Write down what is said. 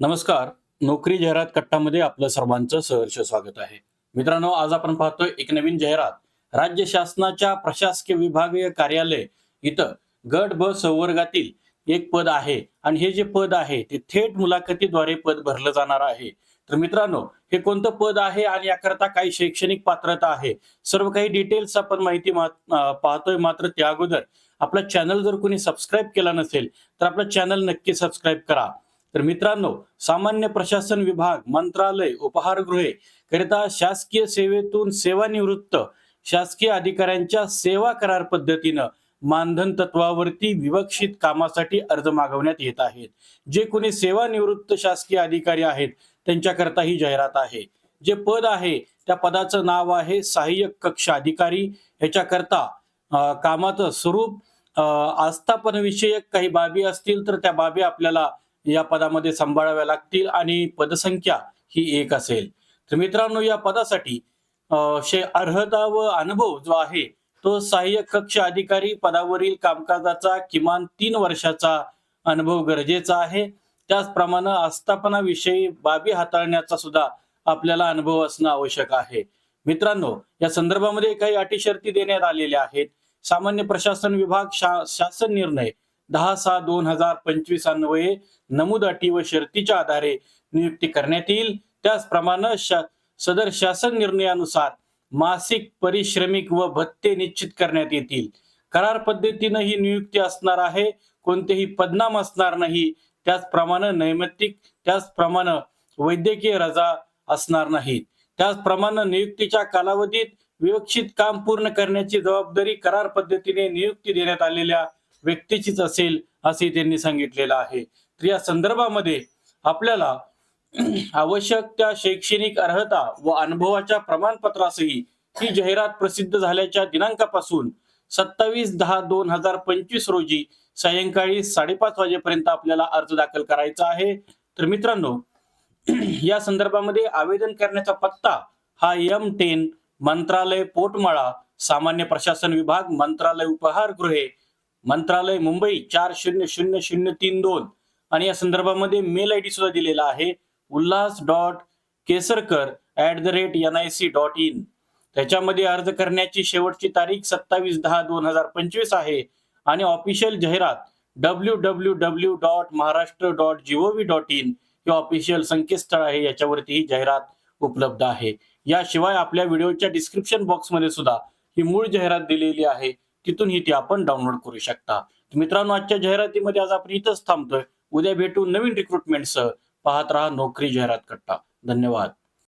नमस्कार. नोकरी जाहिरात कट्टामध्ये आपलं सर्वांचं सहर्ष स्वागत आहे. मित्रांनो आज आपण पाहतोय एक नवीन जाहिरात. राज्य शासनाच्या प्रशासकीय विभागीय कार्यालय इथं गट ब संवर्गातील एक पद आहे आणि हे जे पद आहे ते थेट मुलाखतीद्वारे पद भरलं जाणार आहे. तर मित्रांनो हे कोणतं पद आहे आणि याकरता काही शैक्षणिक पात्रता आहे? सर्व काही डिटेल्स आपण माहिती मा- पाहतोय मात्र त्या अगोदर आपला चॅनल जर कोणी सबस्क्राईब केला नसेल तर आपला चॅनल नक्की सबस्क्राईब करा. तर मित्रांनो सामान्य प्रशासन विभाग मंत्रालय उपहारगृहे करिता शासकीय सेवेतून सेवानिवृत्त शासकीय अधिकाऱ्यांच्या सेवा करार पद्धतीनं मानधन तत्वावरती विवक्षित कामासाठी अर्ज मागवण्यात येत आहेत. जे कोणी सेवानिवृत्त शासकीय अधिकारी आहेत त्यांच्याकरता ही जाहिरात आहे. जे पद आहे त्या पदाचं नाव आहे सहाय्यक कक्ष अधिकारी. ह्याच्याकरता कामाचं स्वरूप अं, आस्थापनविषयक काही बाबी असतील तर त्या बाबी आपल्याला या पदामध्ये सांभाळाव्या लागतील आणि पदसंख्या ही एक असेल. तर मित्रांनो या पदासाठी अर्हता व अनुभव जो आहे तो सहाय्यक कक्ष अधिकारी पदावरील कामकाजाचा किमान तीन वर्षाचा अनुभव गरजेचा आहे. त्याचप्रमाणे आस्थापनाविषयी बाबी हाताळण्याचा सुद्धा आपल्याला अनुभव असणं आवश्यक आहे. मित्रांनो या संदर्भामध्ये काही अटी शर्ती देण्यात आलेल्या आहेत. सामान्य प्रशासन विभाग शा- शासन निर्णय दहा सहा दोन हजार पंचवीस अन्वये नमूद अटी व शर्तीच्या आधारे नियुक्ती करण्यात येईल. त्याचप्रमाणे शा- सदर शासन निर्णयानुसार मासिक परिश्रमिक व भत्ते निश्चित करण्यात येतील. करार पद्धतीनं ही नियुक्ती असणार आहे. कोणतेही पदनाम असणार नाही. त्याचप्रमाणे नैमित्तिक त्याचप्रमाणे वैद्यकीय रजा असणार नाहीत. त्याचप्रमाणे नियुक्तीच्या कालावधीत विवक्षित काम पूर्ण करण्याची जबाबदारी करार पद्धतीने नियुक्ती देण्यात आलेल्या व्यक्तीचीच असेल असे त्यांनी सांगितलेलं आहे. तर या संदर्भामध्ये आपल्याला आवश्यक त्या शैक्षणिक अर्हता व अनुभवाच्या प्रमाणपत्रासही ही जाहिरात प्रसिद्ध झाल्याच्या दिनांकापासून सत्तावीस दहा दोन हजार पंचवीस रोजी सायंकाळी साडेपाच वाजेपर्यंत आपल्याला अर्ज दाखल करायचा आहे. तर मित्रांनो या संदर्भामध्ये आवेदन करण्याचा पत्ता हा एम टेन मंत्रालय पोटमाळा सामान्य प्रशासन विभाग मंत्रालय उपहारगृहे मंत्रालय मुंबई चार शून्य शून्य शून्य तीन दोन. आणि या संदर्भामध्ये मेल आय डी सुद्धा दिलेला आहे. Ulhas dot Kesarkar at the rate N I C dot in त्याच्यामध्ये अर्ज करण्याची शेवटची तारीख सत्तावीस दहा दोन हजार पंचवीस आहे. आणि ऑफिशियल जाहिरात W W W dot Maharashtra dot G O V dot in हे ऑफिशियल संकेतस्थळ आहे. याच्यावरती ही जाहिरात उपलब्ध आहे. याशिवाय आपल्या व्हिडिओच्या डिस्क्रिप्शन बॉक्समध्ये सुद्धा ही मूळ जाहिरात दिलेली आहे. तिथून ती आपण डाउनलोड करू शकता. मित्रांनो आजच्या जाहिरातीमध्ये आज आपण इथंच थांबतोय. उद्या भेटू नवीन रिक्रुटमेंटसह पाहत राहा नोकरी जाहिरात कट्टा. धन्यवाद.